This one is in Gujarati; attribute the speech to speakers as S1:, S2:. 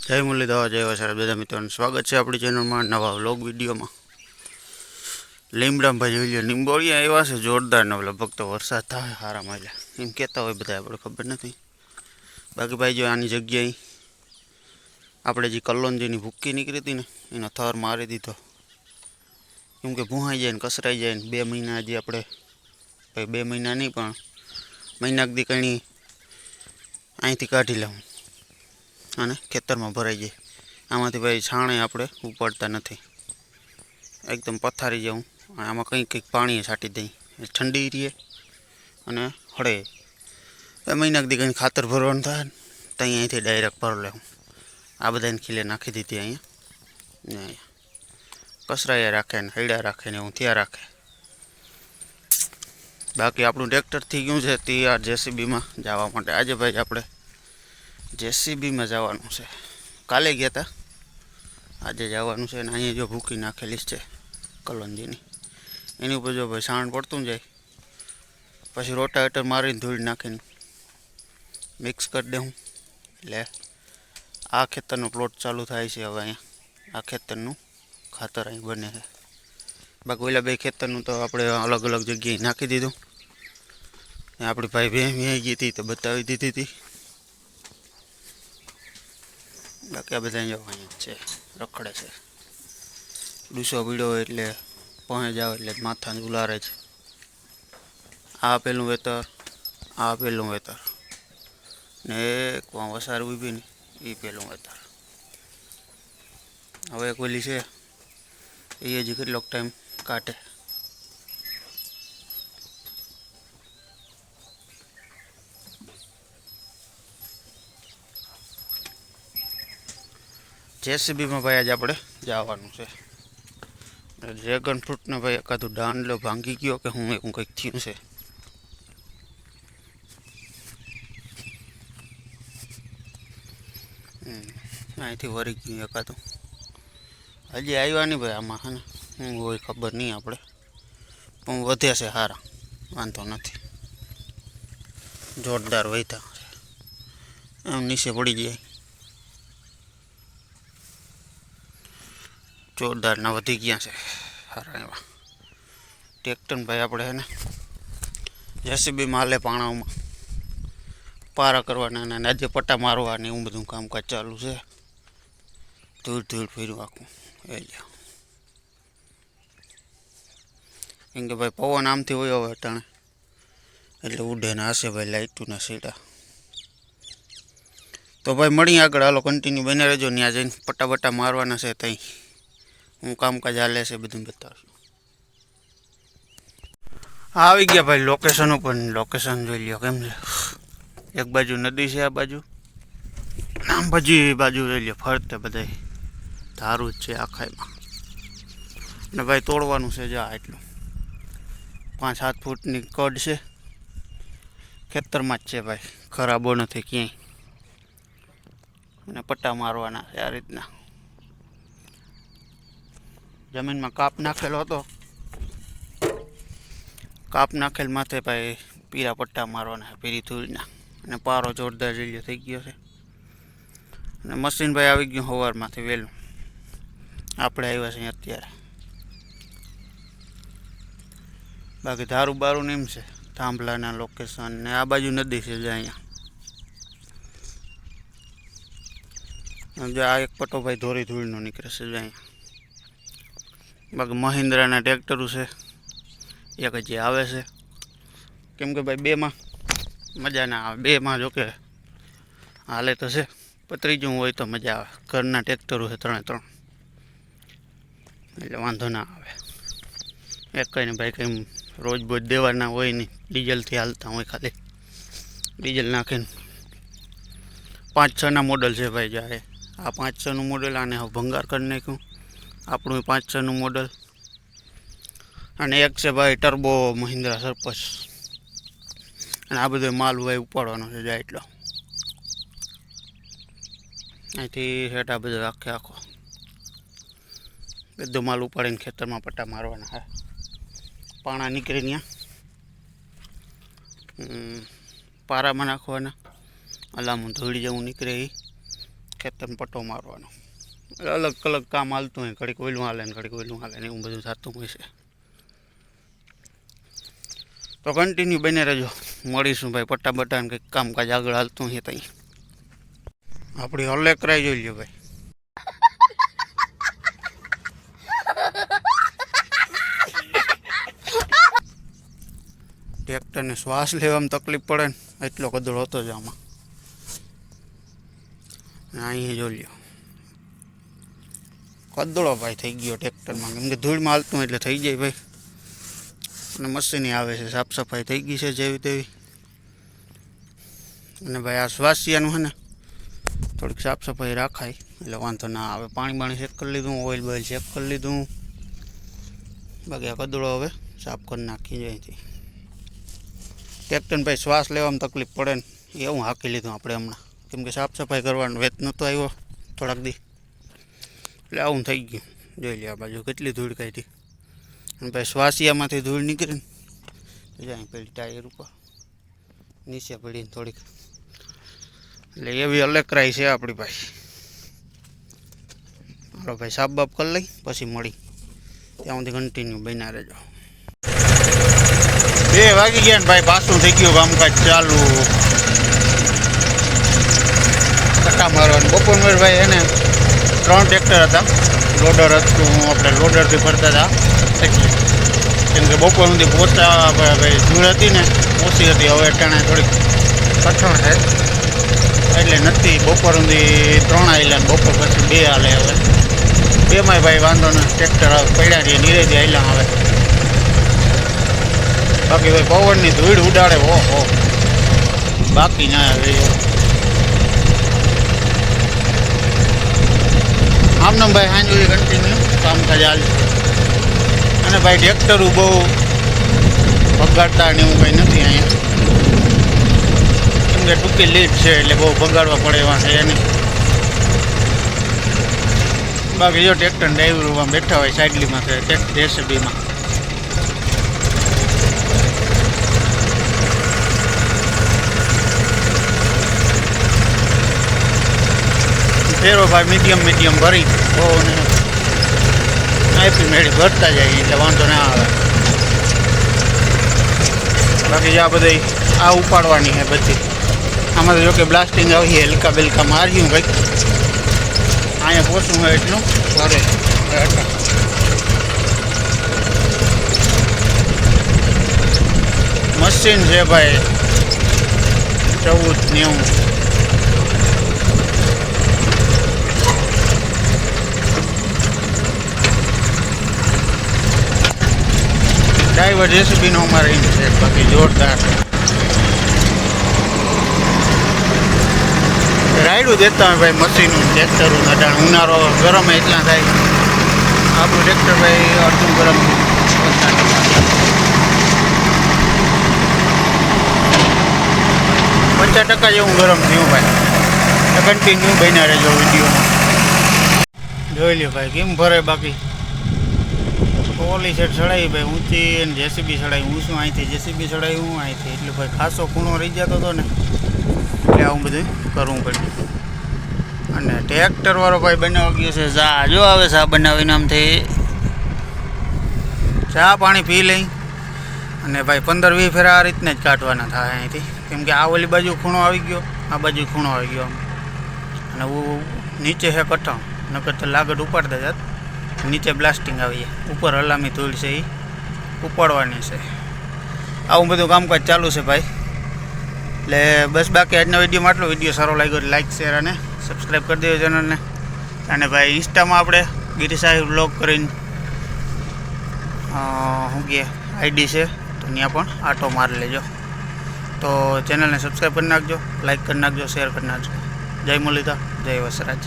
S1: જય મુરલીધર જય વસારા બધા મિત્રોનું સ્વાગત છે આપણી ચેનલમાં નવા વ્લોગ વિડીયોમાં. લીમડામાં ભાઈ જોઈ લો લીંબોળિયા એવા છે જોરદાર ને લગભગ તો વરસાદ થાય સારા માયલા એમ કહેતા હોય બધા, આપણે ખબર નથી. બાકી ભાઈ જો આની જગ્યાએ આપણે જે કલ્લોનજીની ભૂક્કી નીકળી હતી ને, એનો થર મારી દીધો. કેમ કે ભૂહાઈ જાય ને કસરાઈ જાય ને બે મહિના હજી આપણે, ભાઈ બે મહિના નહીં પણ મહિના દી કંઈ અહીંથી કાઢી લઉં અને ખેતરમાં ભરાઈ જાય. આમાંથી ભાઈ છાણે આપણે ઉપાડતા નથી. એકદમ પથારી જવું. અને આમાં કંઈક કંઈક પાણી છાંટી દઈ ઠંડી રહીએ અને હળે. બે મહિના દી કંઈ ખાતર ભરવાનું થાય તો અહીંયાથી ડાયરેક્ટ ભર લેવું. આ બધાને ખીલે નાખી દીધી અહીંયા. ને અહીંયા. કસરાયા રાખે ને, હૈડા રાખે ને હું ત્યાં રાખે. બાકી આપણું ટ્રેક્ટર થઈ ગયું છે તૈયાર જેસીબીમાં જવા માટે. આજે ભાઈ આપણે જેસીબીમાં જવાનું છે. કાલે ગયા હતા આજે જવાનું છે અને અહીંયા જો ભૂકી નાખેલી છે કલંજીની એની ઉપર જો ભાઈ સાણ પડતું જાય. પછી રોટાવેટર મારીને ધૂળ નાખીને મિક્સ કરી દઉં એટલે આ ખેતરનો પ્લોટ ચાલુ થાય છે હવે અહીંયા. આ ખેતરનું ખાતર અહીં બને છે. બાકી ઓલા બે ખેતરનું તો આપણે અલગ અલગ જગ્યાએ નાખી દીધું. આપણી ભાઈ બે વ્યાઈ ગઈ હતી તો બતાવી દીધી હતી. બાકી આ બધા જો અહીંયા છે, રખડે છે. ડૂસો ભીડો હોય એટલે પહોંચે જાવ એટલે માથાને ઉલારે છે. આ પેલું વેતર, આ પેલું વેતર. ને એક વસાર ઊભી ને એ પેલું વેતર. હવે એક ઓલી છે એ હજી કેટલોક ટાઈમ કાઢે. જેસીબીમાં ભાઈ આજે આપણે જવાનું છે. ડ્રેગન ફ્રૂટને ભાઈ એકાદું દાંડલો ભાંગી ગયો કે હું એવું કંઈક થયું છે. અહીંથી વરી ગયું એકાદું હજી આવ્યા નહીં ભાઈ આમાં, હે ને? હું હોય ખબર નહીં આપણે. પણ વધે છે સારા વાંધો નથી. જોરદાર વહીતા એમ નીચે પડી જાય જોરદારના વધી ગયા છે સારા એવા ટ્રેક્ટર ભાઈ આપણે હે ને જેસીબીમાં હાલે પાણાઓમાં પારા કરવાના અને આજે પટ્ટા મારવાના એવું બધું કામકાજ ચાલુ છે ધૂળ ધૂળ ફેર્યું આખું એ લ્યો કેમ કે ભાઈ પવન આમથી હોય હવે અટાણે એટલે ઉડે ને હશે ભાઈ લાઇટુના સીડા તો ભાઈ મળી આગળ હાલો કન્ટિન્યુ બને રહેજો ત્યાં જઈને પટ્ટા બટ્ટા મારવાના છે ત્યાં હું કામકાજ હાલે છે, બધું બતાવશું. આવી ગયા ભાઈ લોકેશન ઉપર. લોકેશન જોઈ લ્યો કેમ છે? એક બાજુ નદી છે, આ બાજુ. આમ પછી બાજુ જોઈ લ્યો, ફરતે બધા ધારું જ છે આખાઈમાં ને ભાઈ તોડવાનું છે જા એટલું પાંચ સાત ફૂટની કડ છે. ખેતરમાં જ છે ભાઈ. ખરાબો નથી ક્યાંય. અને પટ્ટા મારવાના આ રીતના. જમીનમાં કાપ નાખેલો હતો. કાપ નાખેલ માથે ભાઈ પીરા પટ્ટા મારવાના પીરી ધૂળના. અને પારો જોરદાર રીલ્યો થઈ ગયો છે. અને મશીન ભાઈ આવી ગયું સવારમાંથી વહેલું. આપણે આવ્યા છીએ અત્યારે. બાકી ધારું બારું એમ છે, થાંભલાના લોકેશન ને આ બાજુ નદી છે જે અહીંયા. જો આ એક પટ્ટો ભાઈ ધોરી ધૂળનો નીકળે છે અહીંયા. બાકી મહિન્દ્રાના ટ્રેક્ટરો છે. એક હજી આવે છે. કેમ કે ભાઈ બેમાં મજા ના આવે. બેમાં જોકે હાલે તો છે ત્રીજું હોય તો મજા આવે. ઘરના ટ્રેક્ટરો છે ત્રણે ત્રણ. એટલે વાંધો ના આવે. એક કંઈ ભાઈ કંઈ રોજ બોજ દેવાના હોય નહીં. ડીઝલથી હાલતા હોય ખાલી. ડીઝલ નાખીને. પાંચ છના મોડલ છે ભાઈ જ્યારે. આ પાંચ છનું મોડલ આને ભંગાર કરી નાખ્યું. આપણું પાંચ છનું મોડલ અને એક છે ભાઈ ટર્બો મહિન્દ્રા સરપંચ અને આ બધો માલ ભાઈ ઉપાડવાનો છે જાય એટલો. અહીંથી હેઠ બધો આખે આખો. બધો માલ ઉપાડીને ખેતરમાં પટ્ટા મારવાના હા પાણા નીકળી ત્યાં. પારામાં નાખવાના. અલામું ધોળી જેવું નીકળે એ ખેતરમાં પટ્ટો મારવાનો. અલગ અલગ કામ હાલતું હોય, ઘડીક ઓઈલું હાલે ને ઘડીક ઓઈલું હાલે ને એવું બધું થતું હોય છે. તો કન્ટિન્યુ બને રહેજો. મળીશું ભાઈ, પટ્ટા બટ્ટા કંઈક કામકાજ આગળ હાલતું હોય ત્યાં આપણી હલે કરાઈ જોઈ લ્યો ભાઈ. ટ્રેક્ટરને શ્વાસ લેવામાં તકલીફ પડે ને, એટલો કદળ હતો જ આમાં. અહીં જોઈ લ્યો. કદડો ભાઈ થઈ ગયો ટ્રેક્ટરમાં. કેમ કે ધૂળમાં હાલતું એટલે થઈ જાય ભાઈ. અને મશીની આવે છે સાફ સફાઈ થઈ ગઈ છે જેવી તેવી. અને ભાઈ આ શ્વાસિયાનું છે ને, થોડીક સાફ સફાઈ રાખાય. એટલે વાંધો ના આવે. પાણી બાણી ચેક કરી લીધું ઓઇલ બોઇલ ચેક કરી લીધું. બાકી આ કદડો હવે સાફ કરી નાખી અહીંથી. ટ્રેક્ટરને ભાઈ શ્વાસ લેવામાં તકલીફ પડે ને, એવું હાંકી લીધું આપણે હમણાં. કેમ કે સાફ સફાઈ કરવાનું વેત નહોતો આવ્યો થોડાક દી. એટલે આવું થઈ ગયું. જોઈ લે આ બાજુ કેટલી ધૂળ કાઢી. અને ભાઈ શ્વાસિયામાંથી ધૂળ નીકળી ને, તો જાય પેલી ટાયર ઉપર. નીચે પડીને થોડીક. એટલે એવી અલકરાઈ છે આપણી ભાઈ હાલો ભાઈ સાફ બાફ કરી લઈ, પછી મળી. ત્યાં સુધી કન્ટિન્યુ બન્યા રહેજો. બે વાગી ગયા ને ભાઈ, પાછું થઈ ગયું કામકાજ ચાલુ. કટા મારવાનું? બપોર મેળ ભાઈ, એને ત્રણ ટ્રેક્ટર હતા. લોડર હતું, આપણે લોડરથી ફરતા હતા. એટલે કેમ કે બપોર સુધી પહોંચતા ધૂળ હતી ને, ઓછી હતી. હવે અટાણે થોડીક કઠણ છે. એટલે નથી. બપોર સુધી ત્રણ આવેલા બપોર પછી બે હાલે હવે. બેમાંય ભાઈ વાંધો ને, ટ્રેક્ટર પડ્યા રહીએ નીરેથી આવેલા હવે. બાકી ભાઈ પવનની ધૂળ ઉડાડે, ઓહો. બાકી ના આવે આમને ભાઈ સાંજ સુધી કન્ટિન્યુ કામકાજ હાલશે અને ભાઈ ટ્રેક્ટરો બહુ ભગાડતા ને એવું કંઈ નથી અહીંયા. કેમ કે ટૂંકી લીટ છે એટલે બહુ ભગાડવા પડે એવા છે નહીં બાકી જો ટ્રેક્ટર ડ્રાઈવરમાં બેઠા હોય સાઇડલીમાં છે ટ્રેક્ટર જેસીબીમાં ફેરો ભાઈ મીડિયમ મીડિયમ ભરી બહુ ને આપી મેળી ભરતા જાય એટલે વાંધો ના આવે. બાકી આ બધી આ ઉપાડવાની છે બધી. આમાં તો જોકે બ્લાસ્ટિંગ આવી હલકા બિલકા માર્યું કંઈક. અહીંયા પોસું હોય એટલું, ભરે. મશીન છે ભાઈ, ચૌદ નેવું ડ્રાઈવર જેસીબીનો અમારે એમ છે, બાકી જોરદાર. રાયડું દેતા હોય ભાઈ મશીનું ટ્રેક્ટરું અટાણ ઉનાળો ગરમ એટલા થાય. આપણું ટ્રેક્ટર ભાઈ અડધું ગરમ પચાસ ટકા જેવું ગરમ થયું ભાઈ. કન્ટિન્યુ બન્યા રહેજો વિડીયોમાં. જોઈ લ્યો ભાઈ, કેમ ભરે બાકી? ઓલી સાઈડ ચડાવી ભાઈ, ઊંચી અને જેસીબી ચડાવી. હું શું અહીંથી જેસીબી ચડાવી, હું અહીંથી? એટલે ભાઈ ખાસો ખૂણો રહી જતો હતો ને, એટલે આવું બધું કરવું પડ્યું. અને ટ્રેક્ટરવાળો ભાઈ બનાવવા ગયો છે ચા જો આવે ચા બનાવીને આમથી ચા પાણી પી લઈ. અને ભાઈ પંદર વીસ ફેરા આ રીતના જ કાઢવાના થાય અહીંથી. કેમ કે આ ઓલી બાજુ ખૂણો આવી ગયો, આ બાજુ ખૂણો આવી ગયો અને હું નીચે છે કઠણ, નકર તો લાગડ ઉપાડતા જાત. નીચે બ્લાસ્ટિંગ આવી ઉપર હલામી ધૂળ છે એ ઉપાડવાની છે. આવું બધું કામકાજ ચાલુ છે ભાઈ. એટલે બસ બાકી આજના વિડીયોમાં આટલો. વીડિયો સારો લાગ્યો લાઈક શેર અને સબસ્ક્રાઈબ કરી દેજો ચેનલને. અને ભાઈ ઇન્સ્ટામાં આપણે ગિરિસાહી વ્લોગ કરીને શું કહે આઈડી છે. તો ત્યાં પણ આટો મારી લેજો. તો ચેનલને સબસ્ક્રાઈબ કરી નાખજો લાઈક કરી નાખજો શેર કરી નાખજો. જય મલિતા જય વસરાજ.